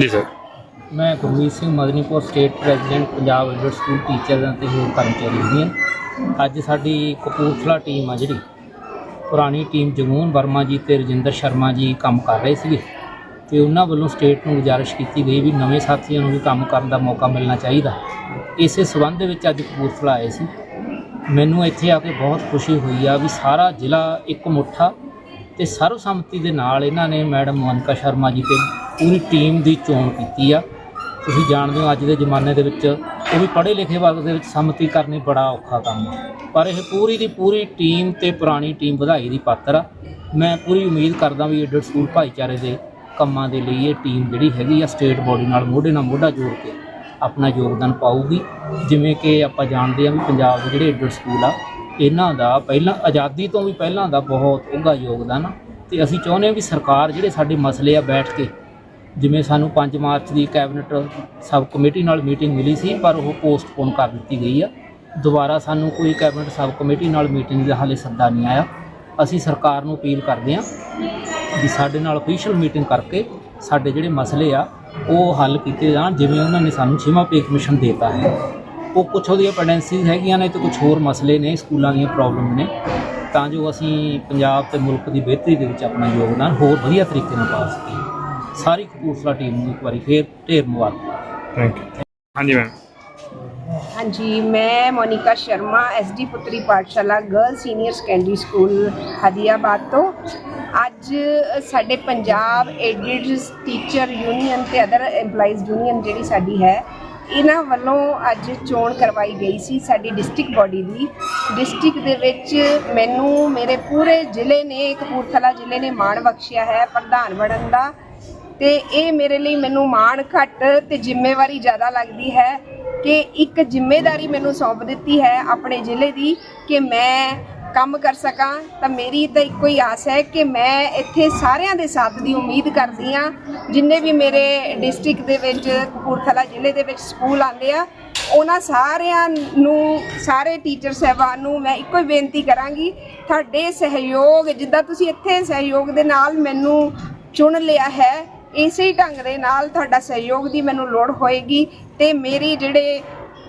ਜੀ ਸਰ। ਮੈਂ Gurmeet Singh Madnipur state president Punjab aided school teacher ਅਤੇ ਹੋਰ ਕਰਮਚਾਰੀ ਯੂਨੀਅਨ ਅੱਜ ਸਾਡੀ ਕਪੂਰਥਲਾ ਟੀਮ ਆ ਜਿਹੜੀ। ਪੁਰਾਣੀ ਟੀਮ ਜਮੂਨ ਵਰਮਾ ਜੀ ਤੇ ਰਜਿੰਦਰ ਸ਼ਰਮਾ ਜੀ ਕੰਮ ਕਰ ਰਹੇ ਸੀਗੇ। ਤੇ ਉਹਨਾਂ ਵੱਲੋਂ ਸਟੇਟ ਨੂੰ ਗੁਜ਼ਾਰਿਸ਼ ਕੀਤੀ ਗਈ ਵੀ ਨਵੇਂ ਸਾਥੀਆਂ ਨੂੰ ਵੀ ਕੰਮ ਕਰਨ ਦਾ ਮੌਕਾ ਮਿਲਣਾ ਚਾਹੀਦਾ। ਇਸੇ ਸਬੰਧ ਦੇ ਵਿੱਚ ਅੱਜ ਕਪੂਰਥਲਾ ਆਏ ਸੀ। ਮੈਨੂੰ ਇੱਥੇ ਆ ਕੇ ਬਹੁਤ ਖੁਸ਼ੀ ਹੋਈ ਆ ਵੀ ਸਾਰਾ ਜ਼ਿਲ੍ਹਾ ਇੱਕ ਮੁੱਠਾ ਤੇ ਸਰਵਸੰਮਤੀ ਦੇ ਨਾਲ ਇਹਨਾਂ ਨੇ ਮੈਡਮ ਮੋਨਿਕਾ ਸ਼ਰਮਾ ਜੀ ਤੇ ਪੂਰੀ ਟੀਮ ਦੀ ਚੋਣ ਕੀਤੀ ਆ। ਤੁਸੀਂ ਜਾਣਦੇ ਹੋ ਅੱਜ ਦੇ ਜ਼ਮਾਨੇ ਦੇ ਵਿੱਚ ਉਹ ਵੀ ਪੜ੍ਹੇ ਲਿਖੇ ਵਰਗ ਦੇ ਵਿੱਚ ਸੰਮਤੀ ਕਰਨੀ ਬੜਾ ਔਖਾ ਕੰਮ ਆ। ਪਰ ਇਹ ਪੂਰੀ ਦੀ ਪੂਰੀ ਟੀਮ ਤੇ ਪੁਰਾਣੀ ਟੀਮ ਵਧਾਈ ਦੀ ਪਾਤਰ ਆ। ਮੈਂ ਪੂਰੀ ਉਮੀਦ ਕਰਦਾ ਵੀ ਐਡਡ ਸਕੂਲ ਭਾਈਚਾਰੇ ਦੇ ਕੰਮਾਂ ਦੇ ਲਈ ਇਹ ਟੀਮ ਜਿਹੜੀ ਹੈਗੀ ਆ, ਸਟੇਟ ਬੋਡੀ ਨਾਲ ਮੋਢੇ ਨਾਲ ਮੋਢਾ ਜੋੜ ਕੇ ਆਪਣਾ ਯੋਗਦਾਨ ਪਾਊਗੀ। ਜਿਵੇਂ ਕਿ ਆਪਾਂ ਜਾਣਦੇ ਆ ਵੀ ਪੰਜਾਬ ਦੇ ਜਿਹੜੇ ਐਡਡ ਸਕੂਲ ਆ ਇਹਨਾਂ ਦਾ ਪਹਿਲਾਂ, ਆਜ਼ਾਦੀ ਤੋਂ ਵੀ ਪਹਿਲਾਂ ਦਾ ਬਹੁਤ ਉਘਾ ਯੋਗਦਾਨ ਆ। ਤੇ ਅਸੀਂ ਚਾਹੁੰਦੇ ਹਾਂ ਵੀ ਸਰਕਾਰ ਜਿਹੜੇ ਸਾਡੇ ਮਸਲੇ ਆ ਬੈਠ ਕੇ, ਜਿਵੇਂ ਸਾਨੂੰ 5 ਮਾਰਚ ਦੀ ਕੈਬਨਿਟ ਸਬ ਕਮੇਟੀ ਨਾਲ ਮੀਟਿੰਗ ਮਿਲੀ ਸੀ, ਪਰ ਉਹ ਪੋਸਟਪੋਨ ਕਰ ਦਿੱਤੀ ਗਈ ਆ। ਦੁਬਾਰਾ ਸਾਨੂੰ ਕੋਈ ਕੈਬਨਿਟ ਸਬ ਕਮੇਟੀ ਨਾਲ ਮੀਟਿੰਗ ਦਾ ਹਾਲੇ ਸੱਦਾ ਨਹੀਂ ਆਇਆ। ਅਸੀਂ ਸਰਕਾਰ ਨੂੰ ਅਪੀਲ ਕਰਦੇ ਹਾਂ ਵੀ ਸਾਡੇ ਨਾਲ ਅਫੀਸ਼ੀਅਲ ਮੀਟਿੰਗ ਕਰਕੇ ਸਾਡੇ ਜਿਹੜੇ ਮਸਲੇ ਆ, ਉਹ ਹੱਲ ਕੀਤੇ ਜਾਣ, ਜਿਵੇਂ ਉਹਨਾਂ ਨੇ ਸਾਨੂੰ ਛੇਵਾਂ ਪੇ ਕਮਿਸ਼ਨ ਦਿੱਤਾ ਹੈ। ਉਹ ਕੁਛ ਉਹਦੀਆਂ ਪੈਂਡੈਂਸੀਜ਼ ਹੈਗੀਆਂ ਨੇ ਤੇ ਕੁਝ ਹੋਰ ਮਸਲੇ ਨੇ ਸਕੂਲਾਂ ਦੀਆਂ ਪ੍ਰੋਬਲਮ ਨੇ। ਤਾਂ ਜੋ ਅਸੀਂ ਪੰਜਾਬ ਤੇ ਮੁਲਕ ਦੀ ਬਿਹਤਰੀ ਦੇ ਵਿੱਚ ਆਪਣਾ ਯੋਗਦਾਨ ਹੋਰ ਵਧੀਆ ਤਰੀਕੇ ਨਾਲ ਪਾ ਸਕੀਏ। ਸਾਰੀ ਕਪੂਰਥਲਾ ਟੀਮ ਨੂੰ ਇੱਕ ਵਾਰੀ ਫੇਰ ਢੇਰ ਮੁਬਾਰਕ। ਥੈਂਕ ਯੂ ਹਾਂਜੀ ਮੈਮ ਹਾਂਜੀ ਮੈਂ Monika Sharma SD Putri Pathshala girl senior secondary school Hadiabad ਤੋਂ। ਅੱਜ ਸਾਡੇ ਪੰਜਾਬ ਐਡਿਟਸ ਟੀਚਰ ਯੂਨੀਅਨ ਤੇ ਅਦਰ EMPLOYEES ਯੂਨੀਅਨ ਜਿਹੜੀ ਸਾਡੀ ਹੈ ਇਹਨਾਂ ਵੱਲੋਂ ਅੱਜ ਚੋਣ ਕਰਵਾਈ ਗਈ ਸੀ ਸਾਡੀ ਡਿਸਟ੍ਰਿਕਟ ਬਾਡੀ ਦੀ। ਡਿਸਟ੍ਰਿਕਟ ਦੇ ਵਿੱਚ ਮੈਨੂੰ ਮੇਰੇ ਪੂਰੇ ਜ਼ਿਲ੍ਹੇ ਨੇ, ਕਪੂਰਥਲਾ ਜ਼ਿਲ੍ਹੇ ਨੇ ਮਾਣ ਬਖਸ਼ਿਆ ਹੈ, ਪ੍ਰਧਾਨ ਬਣਨ ਦਾ। ਤੇ ਇਹ ਮੇਰੇ ਲਈ ਮੈਨੂੰ ਮਾਣ ਘੱਟ ਤੇ ਜ਼ਿੰਮੇਵਾਰੀ ਜ਼ਿਆਦਾ ਲੱਗਦੀ ਹੈ ਕਿ ਇੱਕ ਜ਼ਿੰਮੇਵਾਰੀ ਮੈਨੂੰ ਸੌਂਪ ਦਿੱਤੀ ਹੈ ਆਪਣੇ ਜ਼ਿਲ੍ਹੇ ਦੀ ਕਿ ਮੈਂ ਕੰਮ ਕਰ ਸਕਾਂ, ਤਾਂ ਮੇਰੀ ਤਾਂ ਇੱਕੋ ਹੀ ਆਸ ਹੈ ਕਿ ਮੈਂ ਇੱਥੇ ਸਾਰਿਆਂ ਦੇ ਸਾਥ ਦੀ ਉਮੀਦ ਕਰਦੀ ਹਾਂ, ਜਿੰਨੇ ਵੀ ਮੇਰੇ ਡਿਸਟ੍ਰਿਕਟ ਦੇ ਵਿੱਚ, ਕਪੂਰਥਲਾ ਜ਼ਿਲ੍ਹੇ ਦੇ ਵਿੱਚ ਸਕੂਲ ਆਉਂਦੇ ਆ, ਉਹਨਾਂ ਸਾਰਿਆਂ ਨੂੰ, ਸਾਰੇ ਟੀਚਰ ਸਹਿਬਾਨ ਨੂੰ ਮੈਂ ਇੱਕੋ ਹੀ ਬੇਨਤੀ ਕਰਾਂਗੀ, ਤੁਹਾਡੇ ਸਹਿਯੋਗ, ਜਿੱਦਾਂ ਤੁਸੀਂ ਇੱਥੇ ਸਹਿਯੋਗ ਦੇ ਨਾਲ ਮੈਨੂੰ ਚੁਣ ਲਿਆ ਹੈ, ਇਸੇ ਢੰਗ ਦੇ ਨਾਲ ਤੁਹਾਡਾ ਸਹਿਯੋਗ ਦੀ ਮੈਨੂੰ ਲੋੜ ਹੋਏਗੀ, ਤੇ ਮੇਰੀ ਜਿਹੜੇ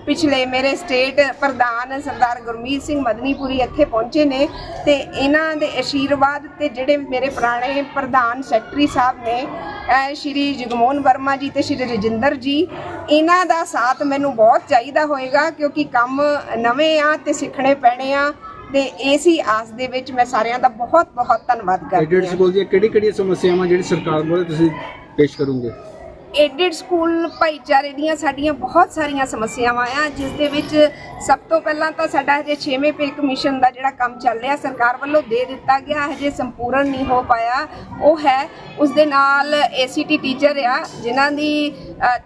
ਪਿਛਲੇ ਮੇਰੇ ਸਟੇਟ ਪ੍ਰਧਾਨ ਸਰਦਾਰ ਗੁਰਮੀਤ ਸਿੰਘ ਮਦਨੀਪੁਰੀ ਇੱਥੇ ਪਹੁੰਚੇ ਨੇ ਤੇ ਇਹਨਾਂ ਦੇ ਅਸ਼ੀਰਵਾਦ ਤੇ ਜਿਹੜੇ ਮੇਰੇ ਪੁਰਾਣੇ ਪ੍ਰਧਾਨ ਸੈਕਟਰੀ ਸਾਹਿਬ ਨੇ ਸ਼੍ਰੀ ਜਗਮੋਹਨ ਵਰਮਾ ਜੀ ਤੇ ਸ਼੍ਰੀ ਰਜਿੰਦਰ ਜੀ ਇਹਨਾਂ ਦਾ ਸਾਥ ਮੈਨੂੰ ਬਹੁਤ ਚਾਹੀਦਾ ਹੋਏਗਾ ਕਿਉਂਕਿ ਕੰਮ ਨਵੇਂ ਆ ਤੇ ਸਿੱਖਣੇ ਪੈਣੇ ਆ ਤੇ ਇਸੀ ਆਸ ਦੇ ਵਿੱਚ ਮੈਂ ਸਾਰਿਆਂ ਦਾ ਬਹੁਤ ਬਹੁਤ ਧੰਨਵਾਦ ਕਰਦੀ ਹਾਂ। ਦੀਆਂ ਕਿਹੜੀ ਕਿਹੜੀਆਂ ਸਮੱਸਿਆਵਾਂ ਜਿਹੜੀ ਸਰਕਾਰ ਵੱਲੋਂ ਤੁਸੀਂ ਪੇਸ਼ ਕਰੋਗੇ? ਏਡਡ ਸਕੂਲ ਭਾਈਚਾਰੇ ਦੀਆਂ ਸਾਡੀਆਂ ਬਹੁਤ ਸਾਰੀਆਂ ਸਮੱਸਿਆਵਾਂ ਆ, ਜਿਸ ਦੇ ਵਿੱਚ ਸਭ ਤੋਂ ਪਹਿਲਾਂ ਤਾਂ ਸਾਡਾ ਹਜੇ 6ਵੇਂ ਪੇ ਕਮਿਸ਼ਨ ਦਾ ਜਿਹੜਾ ਕੰਮ ਚੱਲ ਰਿਹਾ, ਸਰਕਾਰ ਵੱਲੋਂ ਦੇ ਦਿੱਤਾ ਗਿਆ, ਹਜੇ ਸੰਪੂਰਨ ਨਹੀਂ ਹੋ ਪਾਇਆ। ਉਹ ਹੈ ਉਸ ਦੇ ਨਾਲ ਏਸੀਟੀ ਟੀਚਰ ਆ, ਜਿਨ੍ਹਾਂ ਦੀ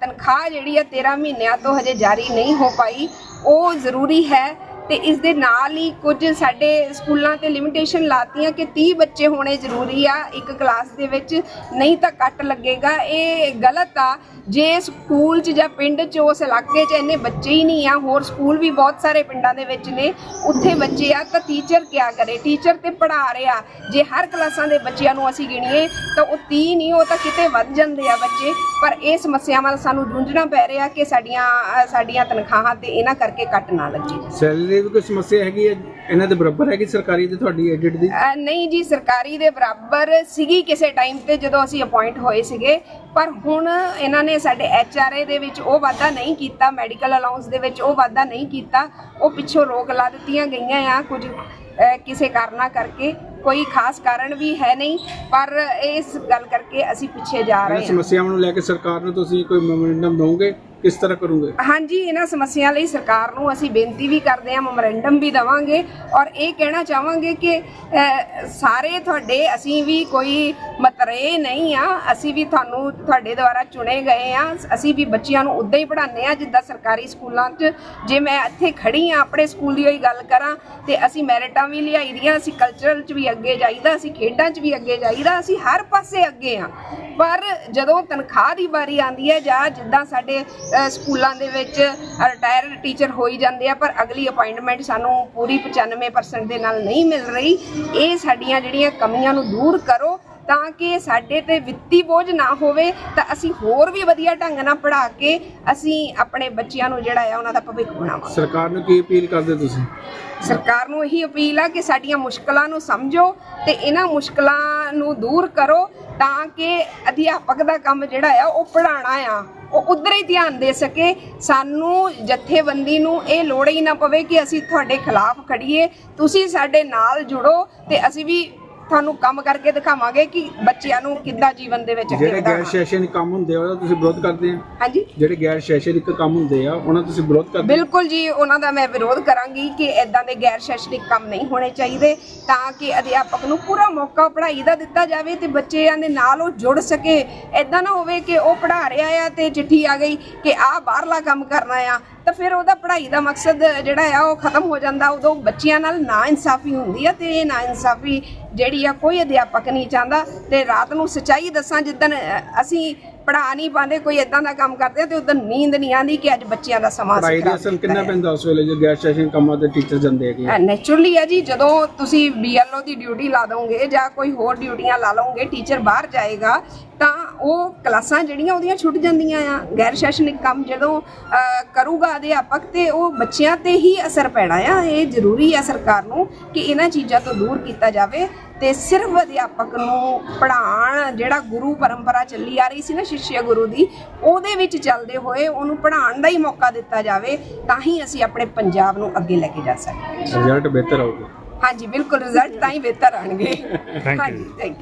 ਤਨਖਾਹ ਜਿਹੜੀ ਆ 13 ਮਹੀਨਿਆਂ ਤੋਂ ਹਜੇ ਜਾਰੀ ਨਹੀਂ ਹੋ ਪਾਈ। ਉਹ ਜ਼ਰੂਰੀ ਹੈ ਤੇ ਇਸ ਦੇ ਨਾਲ ਹੀ ਕੁਝ ਸਾਡੇ ਸਕੂਲਾਂ ਤੇ ਲਿਮਿਟੇਸ਼ਨ ਲਾਤੀਆਂ ਕਿ 30 ਬੱਚੇ ਹੋਣੇ ਜ਼ਰੂਰੀ ਆ ਇੱਕ ਕਲਾਸ ਦੇ ਵਿੱਚ, ਨਹੀਂ ਤਾਂ ਕੱਟ ਲੱਗੇਗਾ। ਇਹ ਗਲਤ ਆ। ਜੇ ਸਕੂਲ 'ਚ ਜਾਂ ਪਿੰਡ 'ਚ ਉਸ ਇਲਾਕੇ 'ਚ ਇੰਨੇ ਬੱਚੇ ਹੀ ਨਹੀਂ ਆ, ਹੋਰ ਸਕੂਲ ਵੀ ਬਹੁਤ ਸਾਰੇ ਪਿੰਡਾਂ ਦੇ ਵਿੱਚ ਨੇ, ਉੱਥੇ ਬੱਚੇ ਆ ਤਾਂ ਟੀਚਰ ਕਿਆ ਕਰੇ? ਟੀਚਰ ਤੇ ਪੜ੍ਹਾ ਰਿਹਾ ਜੇ ਹਰ ਕਲਾਸਾਂ ਦੇ ਬੱਚਿਆਂ ਨੂੰ ਅਸੀਂ ਗਿਣੀਏ, ਤਾਂ ਉਹ 30 ਨਹੀਂ, ਉਹ ਤਾਂ ਕਿਤੇ ਵੱਧ ਜਾਂਦੇ ਆ ਬੱਚੇ। ਪਰ ਇਹ ਸਮੱਸਿਆਵਾਂ ਦਾ ਸਾਨੂੰ ਜੂਝਣਾ ਪੈ ਰਿਹਾ ਕਿ ਸਾਡੀਆਂ ਸਾਡੀਆਂ ਤਨਖਾਹਾਂ ਤੇ ਇਹਨਾਂ ਕਰਕੇ ਕੱਟ ਨਾ ਲੱਗੇ। ਸੈਲਰੀ ਦੀ ਕੋਈ ਸਮੱਸਿਆ ਹੈਗੀ ਹੈ? ਇਹਨਾਂ ਦੇ ਬਰਾਬਰ ਹੈਗੀ ਸਰਕਾਰੀ ਤੇ ਤੁਹਾਡੀ ਐਡਿਟ ਦੀ? ਨਹੀਂ ਜੀ ਸਰਕਾਰੀ ਦੇ ਬਰਾਬਰ ਸੀਗੀ ਕਿਸੇ ਟਾਈਮ ਤੇ ਜਦੋਂ ਅਸੀਂ ਅਪਾਇੰਟ ਹੋਏ ਸੀਗੇ। ਪਰ ਹੁਣ ਇਹਨਾਂ ਨੇ ਸਾਡੇ ਐਚਆਰਏ ਦੇ ਵਿੱਚ ਉਹ ਵਾਅਦਾ ਨਹੀਂ ਕੀਤਾ ਮੈਡੀਕਲ ਅਲਾਉਂਸ ਦੇ ਵਿੱਚ ਉਹ ਵਾਅਦਾ ਨਹੀਂ ਕੀਤਾ। ਉਹ ਪਿੱਛੋਂ ਰੋਕ ਲਾ ਦਿੱਤੀਆਂ ਗਈਆਂ ਆ ਕੁਝ ਕਿਸੇ ਕਾਰਨਾਂ ਕਰਕੇ। ਕੋਈ ਖਾਸ ਕਾਰਨ ਵੀ ਹੈ ਨਹੀਂ ਪਰ ਇਸ ਗੱਲ ਕਰਕੇ ਅਸੀਂ ਪਿੱਛੇ ਜਾ ਇਹਨਾਂ ਰਹੇ ਹਾਂ। ਸਮੱਸਿਆਵਾਂ ਨੂੰ ਲੈ ਕੇ ਸਰਕਾਰ ਨੂੰ ਤੁਸੀਂ ਕੋਈ ਮੈਮੋਰੈਂਡਮ ਦਵੋਗੇ? ਕਿਸ ਤਰ੍ਹਾਂ ਕਰੋਗੇ? ਹਾਂਜੀ ਇਹਨਾਂ ਸਮੱਸਿਆ ਲਈ ਸਰਕਾਰ ਨੂੰ ਅਸੀਂ ਬੇਨਤੀ ਵੀ ਕਰਦੇ ਹਾਂ ਮੈਮੋਰੈਂਡਮ ਵੀ ਦਵਾਂਗੇ ਔਰ ਇਹ ਕਹਿਣਾ ਚਾਹਾਂਗੇ ਕਿ ਅਹ, ਸਾਰੇ ਤੁਹਾਡੇ ਅਸੀਂ ਵੀ ਕੋਈ ਮਤਰੇ ਨਹੀਂ ਆ। ਅਸੀਂ ਵੀ ਤੁਹਾਨੂੰ ਤੁਹਾਡੇ ਦੁਆਰਾ ਚੁਣੇ ਗਏ ਆ। ਅਸੀਂ ਵੀ ਬੱਚਿਆਂ ਨੂੰ ਉਦਾਂ ਹੀ ਪੜ੍ਹਾਉਂਦੇ ਆ, ਜਿੱਦਾਂ ਸਰਕਾਰੀ ਸਕੂਲਾਂ 'ਚ। ਜੇ ਮੈਂ ਇੱਥੇ ਖੜੀ ਆ ਆਪਣੇ ਸਕੂਲ ਦੀ ਹੋਈ ਗੱਲ ਕਰਾਂ ਤੇ ਅਸੀਂ ਮੈਰਿਟਾਂ ਵੀ ਲਿਆਈ ਦੀਆਂ, ਅਸੀਂ ਕਲਚਰਲ 'ਚ ਵੀ ਅੱਗੇ ਜਾਈਦਾ, ਅਸੀਂ ਖੇਡਾਂ 'ਚ ਵੀ ਅੱਗੇ ਜਾਈਦਾ, ਅਸੀਂ ਹਰ ਪਾਸੇ ਅੱਗੇ ਆ। ਪਰ ਜਦੋਂ ਤਨਖਾਹ ਦੀ ਵਾਰੀ ਆਉਂਦੀ ਹੈ ਜਾਂ ਜਿੱਦਾਂ ਸਾਡੇ ਸਕੂਲਾਂ ਦੇ ਵਿੱਚ ਰਿਟਾਇਰਡ ਟੀਚਰ ਹੋਈ ਜਾਂਦੇ ਆ, ਪਰ ਅਗਲੀ ਅਪਾਇੰਟਮੈਂਟ ਸਾਨੂੰ ਪੂਰੀ 95% ਦੇ ਨਾਲ ਨਹੀਂ ਮਿਲ ਰਹੀ, ਇਹ ਸਾਡੀਆਂ ਜਿਹੜੀਆਂ ਕਮੀਆਂ ਨੂੰ ਦੂਰ ਕਰੋ ਤਾਂ ਕਿ ਸਾਡੇ ਤੇ ਵਿੱਤੀ ਬੋਝ ਨਾ ਹੋਵੇ ਤਾਂ ਅਸੀਂ ਹੋਰ ਵੀ ਵਧੀਆ ਢੰਗ ਨਾਲ ਪੜ੍ਹਾ ਕੇ ਅਸੀਂ ਆਪਣੇ ਬੱਚਿਆਂ ਨੂੰ ਜਿਹੜਾ ਆ ਉਹਨਾਂ ਦਾ ਭਵਿੱਖ ਬਣਾਵਾਂਗੇ। ਸਰਕਾਰ ਨੂੰ ਕੀ ਅਪੀਲ ਕਰਦੇ ਤੁਸੀਂ? ਸਰਕਾਰ ਨੂੰ ਇਹੀ ਅਪੀਲ ਆ ਕਿ ਸਾਡੀਆਂ ਮੁਸ਼ਕਲਾਂ ਨੂੰ ਸਮਝੋ ਤੇ ਇਹਨਾਂ ਮੁਸ਼ਕਲਾਂ ਨੂੰ ਦੂਰ ਕਰੋ ਤਾਂ ਕਿ ਅਧਿਆਪਕ ਦਾ ਕੰਮ ਜਿਹੜਾ ਆ ਉਹ ਪੜ੍ਹਾਉਣਾ ਆ ਉਹ ਉਧਰ ਹੀ ਧਿਆਨ ਦੇ ਸਕੇ। ਸਾਨੂੰ ਜਥੇਬੰਦੀ ਨੂੰ ਇਹ ਲੋੜ ਹੀ ਨਾ ਪਵੇ ਕਿ ਅਸੀਂ ਤੁਹਾਡੇ ਖਿਲਾਫ ਖੜੀਏ ਤੁਸੀਂ ਸਾਡੇ ਨਾਲ ਜੁੜੋ ਤੇ ਅਸੀਂ ਵੀ ਤੁਹਾਨੂੰ ਕੰਮ ਕਰਕੇ ਦਿਖਾਵਾਂਗੇ ਕਿ ਬੱਚਿਆਂ ਨੂੰ ਕਿੱਦਾਂ ਜੀਵਨ ਦੇ ਵਿੱਚ ਜਿਹੜੇ ਗੈਰ ਸ਼ੈਸ਼ਨਿਕ ਕੰਮ ਹੁੰਦੇ ਆ ਉਹਦਾ ਤੁਸੀਂ ਵਿਰੋਧ ਕਰਦੇ ਆ? ਹਾਂਜੀ। ਜਿਹੜੇ ਗੈਰ ਸ਼ੈਸ਼ਨਿਕ ਕੰਮ ਹੁੰਦੇ ਆ ਉਹਨਾਂ ਤੁਸੀਂ ਵਿਰੋਧ ਕਰਦੇ? ਬਿਲਕੁਲ ਜੀ ਉਹਨਾਂ ਦਾ ਮੈਂ ਵਿਰੋਧ ਕਰਾਂਗੀ ਕਿ ਇਦਾਂ ਦੇ ਗੈਰ ਸ਼ੈਕਸ਼ਨਿਕ ਕੰਮ ਨਹੀਂ ਹੋਣੇ ਚਾਹੀਦੇ ਤਾਂ ਕਿ ਅਧਿਆਪਕ ਨੂੰ ਪੂਰਾ ਮੌਕਾ ਪੜ੍ਹਾਈ ਦਾ ਦਿੱਤਾ ਜਾਵੇ ਤੇ ਬੱਚਿਆਂ ਦੇ ਨਾਲ ਉਹ ਜੁੜ ਸਕੇ। ਇਦਾਂ ਨਾ ਹੋਵੇ ਕਿ ਉਹ ਪੜ੍ਹਾ ਰਿਹਾ ਆ ਤੇ ਚਿੱਠੀ ਆ ਗਈ ਕਿ ਆਹ ਬਾਹਰਲਾ ਕੰਮ ਕਰਨਾ ਆ ਤਾਂ ਫਿਰ ਉਹਦਾ ਪੜ੍ਹਾਈ ਦਾ ਮਕਸਦ ਜਿਹੜਾ ਆ ਉਹ ਖਤਮ ਹੋ ਜਾਂਦਾ ਉਦੋਂ ਬੱਚਿਆਂ ਨਾਲ ਨਾ ਇਨਸਾਫੀ ਹੁੰਦੀ ਆ ਤੇ ਇਹ ਨਾ ਇਨਸਾਫੀ ਜਿਹੜੀ ਆ ਕੋਈ ਅਧਿਆਪਕ ਨਹੀਂ ਚਾਹੁੰਦਾ ਤੇ ਰਾਤ ਨੂੰ ਸੱਚਾਈ ਦੱਸਾਂ ਜਿੱਦਣ ਅ, ਅਸੀਂ ਪੜ੍ਹਾ ਨਹੀਂ ਪਾਉਂਦੇ ਕੋਈ ਇਦਾਂ ਦਾ ਕੰਮ ਕਰਦੇ ਆ ਤੇ ਉਦੋਂ ਨੀਂਦ ਨਹੀਂ ਆਉਂਦੀ ਕਿ ਅੱਜ ਬੱਚਿਆਂ ਦਾ ਸਮਾਂ ਪੜ੍ਹਾਈ ਅਸੀਂ ਦਾ ਅਸਰ ਕਿੰਨਾ। ਪੈਂਦਾ ਉਸ ਵੇਲੇ ਜੋ ਗੈਰ ਸ਼ੈਸ਼ਨਿਕ ਕੰਮਾਂ ਤੇ ਟੀਚਰ ਜਾਂਦੇ ਹੈਗੇ ਆ? ਨੈਚੁਰਲੀ ਹੈ ਜੀ ਜਦੋਂ ਤੁਸੀਂ ਬੀਐਲਓ ਦੀ ਡਿਊਟੀ ਲਾ ਦੋਗੇ ਜਾਂ ਕੋਈ ਹੋਰ ਡਿਊਟੀਆਂ ਲਾ ਲਓਗੇ ਟੀਚਰ ਬਾਹਰ ਜਾਏਗਾ ਤਾਂ ਉਹ ਕਲਾਸਾਂ ਜਿਹੜੀਆਂ ਉਹਦੀਆਂ ਛੁੱਟ ਜਾਂਦੀਆਂ ਆ। ਗੈਰ ਸ਼ੈਸ਼ਨਿਕ ਕੰਮ ਜਦੋਂ ਕਰੂਗਾ ਅਧਿਆਪਕ ਤੇ ਉਹ ਬੱਚਿਆਂ ਤੇ ਹੀ ਅਸਰ ਪੈਣਾ ਆ। ਇਹ ਜ਼ਰੂਰੀ ਆ ਸਰਕਾਰ ਨੂੰ ਕਿ ਇਹਨਾਂ ਚੀਜ਼ਾਂ ਤੋਂ ਦੂਰ ਕੀਤਾ ਜਾਵੇ ਤੇ ਸਿਰਫ ਅਧਿਆਪਕ ਨੂੰ ਪੜ੍ਹਾਉਣ ਜਿਹੜਾ ਗੁਰੂ ਪਰੰਪਰਾ ਚੱਲੀ ਆ ਰਹੀ ਸੀ ਨਾ ਸ਼ਿਸ਼ਯ ਗੁਰੂ ਦੀ ਉਹਦੇ ਵਿੱਚ ਚੱਲਦੇ ਹੋਏ ਉਹਨੂੰ ਪੜ੍ਹਾਉਣ ਦਾ ਹੀ ਮੌਕਾ ਦਿੱਤਾ ਜਾਵੇ ਤਾਂ ਹੀ ਅਸੀਂ ਆਪਣੇ ਪੰਜਾਬ ਨੂੰ ਅੱਗੇ ਲੈ ਕੇ ਜਾ ਸਕਦੇ ਹਾਂ। ਰਿਜ਼ਲਟ ਬਿਹਤਰ ਆਊਗਾ ਹਾਂਜੀ ਬਿਲਕੁਲ ਰਿਜ਼ਲਟ ਤਾਂ ਹੀ ਬਿਹਤਰ ਆਣਗੇ. ਹਾਂਜੀ ਥੈਂਕ